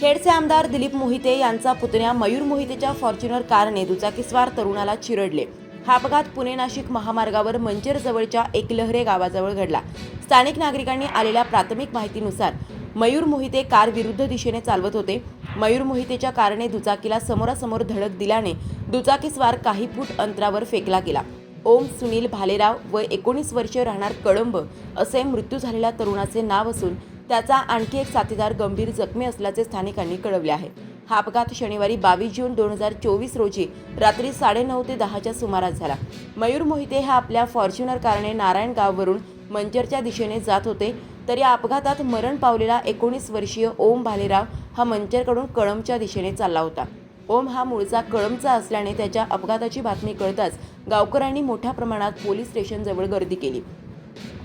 खेडचे आमदार दिलीप मोहिते यांचा पुतण्या मयूर मोहितेच्या फॉर्च्युनर कारने दुचाकीस्वार तरुणाला चिरडले. हा अपघात पुणे नाशिक महामार्गावर मंचर जवळच्या एकलहरे गावाजवळ घडला. स्थानिक नागरिकांनी आलेल्या प्राथमिक माहितीनुसार मयूर मोहिते कार विरुद्ध दिशेने चालवत होते. मयूर मोहितेच्या कारने दुचाकीला समोरासमोर धडक दिल्याने दुचाकीस्वार काही फूट अंतरावर फेकला गेला. ओम सुनील भालेराव व एकोणीस वर्षीय राहणार कळंब असे मृत्यू झालेल्या तरुणाचे नाव असून त्याचा आणखी एक साथीदार गंभीर जखमी असल्याचे स्थानिकांनी कळवले आहे. हा अपघात शनिवारी बावीस जून दोन हजार चोवीस रोजी रात्री साडेनऊ ते दहाच्या सुमारास झाला. मयूर मोहिते हा आपल्या फॉर्च्युनर कारने नारायणगाववरून मंचरच्या दिशेने जात होते तर या अपघातात मरण पावलेला एकोणीस वर्षीय ओम भालेराव हा मंचरकडून कळमच्या दिशेने चालला होता. ओम हा मूळचा कळमचा असल्याने त्याच्या अपघाताची बातमी कळताच गावकऱ्यांनी मोठ्या प्रमाणात पोलीस स्टेशनजवळ गर्दी केली.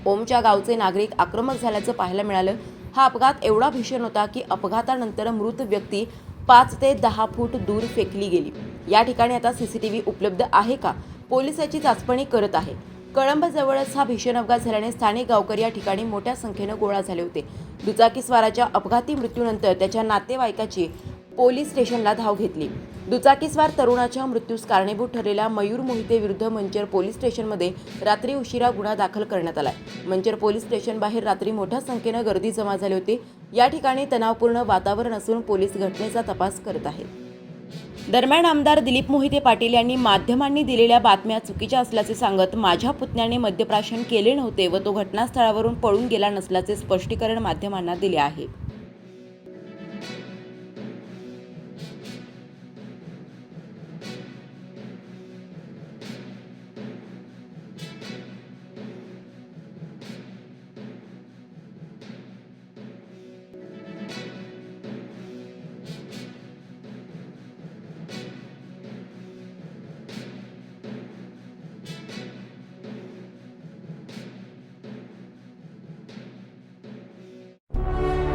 ओमच्या गावचे नागरिक आक्रमक झाल्याचं पाहायला मिळालं. हा अपघात एवढा भीषण होता की अपघातानंतर मृत व्यक्ती पाच ते दहा फूट दूर फेकली गेली. या ठिकाणी आता सीसीटीव्ही उपलब्ध आहे का? पोलिसाची चाचपणी करत आहे. कळंबजवळच हा भीषण अपघात झाल्याने स्थानिक गावकरी या ठिकाणी मोठ्या संख्येनं गोळा झाले होते. दुचाकीस्वाराच्या अपघाती मृत्यूनंतर त्याच्या नातेवाईकाची पोलीस स्टेशनला धाव घेतली. दुचाकीस्वार तरुणाच्या मृत्यूस कारणीभूत ठरलेल्या मयूर मोहिते विरुद्ध मंचर पोलीस स्टेशनमध्ये रात्री उशिरा गुन्हा दाखल करण्यात आलाय. मंचर पोलीस स्टेशन बाहेर रात्री मोठ्या संख्येनं गर्दी जमा झाली होती. या ठिकाणी तणावपूर्ण वातावरण असून पोलीस घटनेचा तपास करत आहेत. दरम्यान आमदार दिलीप मोहिते पाटील यांनी माध्यमांनी दिलेल्या बातम्या चुकीच्या असल्याचे सांगत माझ्या पुतण्याने मद्यप्राशन केले नव्हते व तो घटनास्थळावरून पळून गेला नसल्याचे स्पष्टीकरण माध्यमांना दिले आहे.